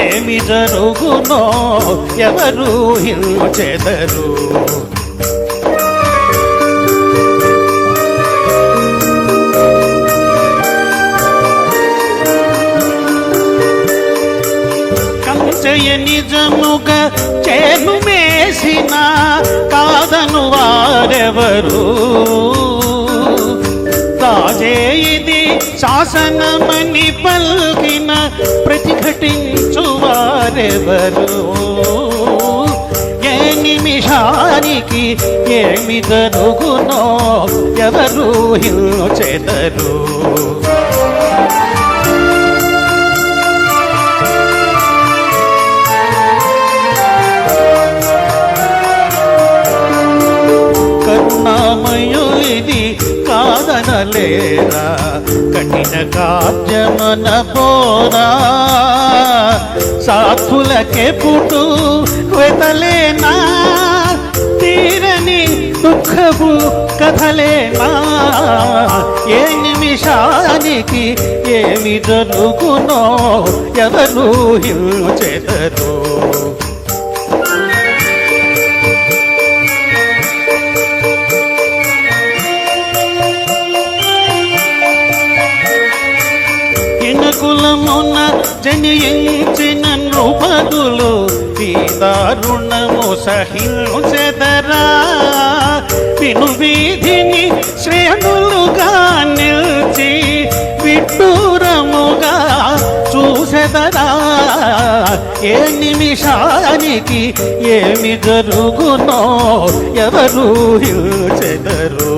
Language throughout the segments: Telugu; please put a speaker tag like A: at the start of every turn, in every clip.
A: ఏమి జరుగునో ఎవరు హించెదరు కంచయ నిజముగా చేను మేసిన కాదను వారెవరు? రాజే ఇది శాసనమని పల్కిన ప్రతిఘటించు వారెవరు ఏ నిమిషానికి ఏమి జరుగునో ఎవరు హించెదరు లేరా? కఠిన కార్యమన పోరా? సాధులకే పుట్టు వెతలేనా? తీరని దుఃఖపు కథలేనా? ఏ నిమిషానికి ఏమి జరుగునో ఎవరు హించెదరు కులమున జనించిన నృపదులు ఈ దారుణము సహించెదరా విను వీధిని శ్రేణులుగా నిలిచి విడ్డూరముగా చూసెదరా ఏ నిమిషానికి ఏమి జరుగునో ఎవరు చెదరు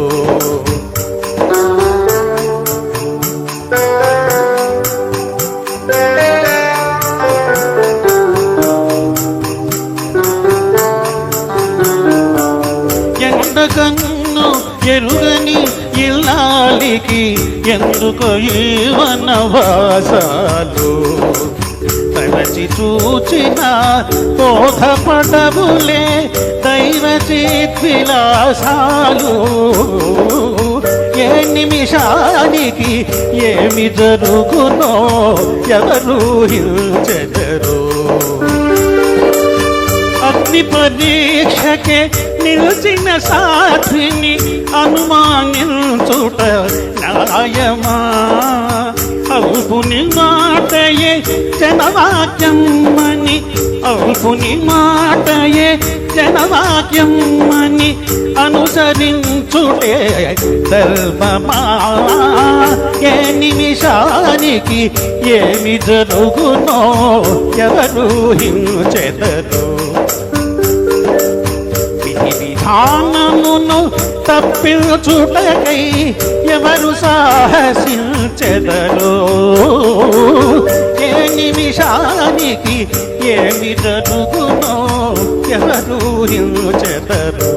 A: కన్ను ఎరుగని ఇల్లాలికి ఎందుకు ఈ వనవాసాలు? తలచి చూచిన బోధపడవులే దైవ విలాసాలు ఏ నిమిషానికి ఏమి జరుగునో ఎవరు చెదరు అగ్ని పరీక్షకే నిలిచిన సాధిని అనుమానించుట న్యాయమా అల్పుని మాటయే జనవాక్యమని అల్పుని మాటయే జనవాక్యమని అనుసరించుటే ధర్మమా ఏ నిమిషానికి ఏమి జరుగునో ఎవరు హించెదరు? విధానమును తప్పించుటకై ఎవరు సాహసించెదరు? నిమిషానికి ఏమి జరుగునో ఎవరు హించెదరు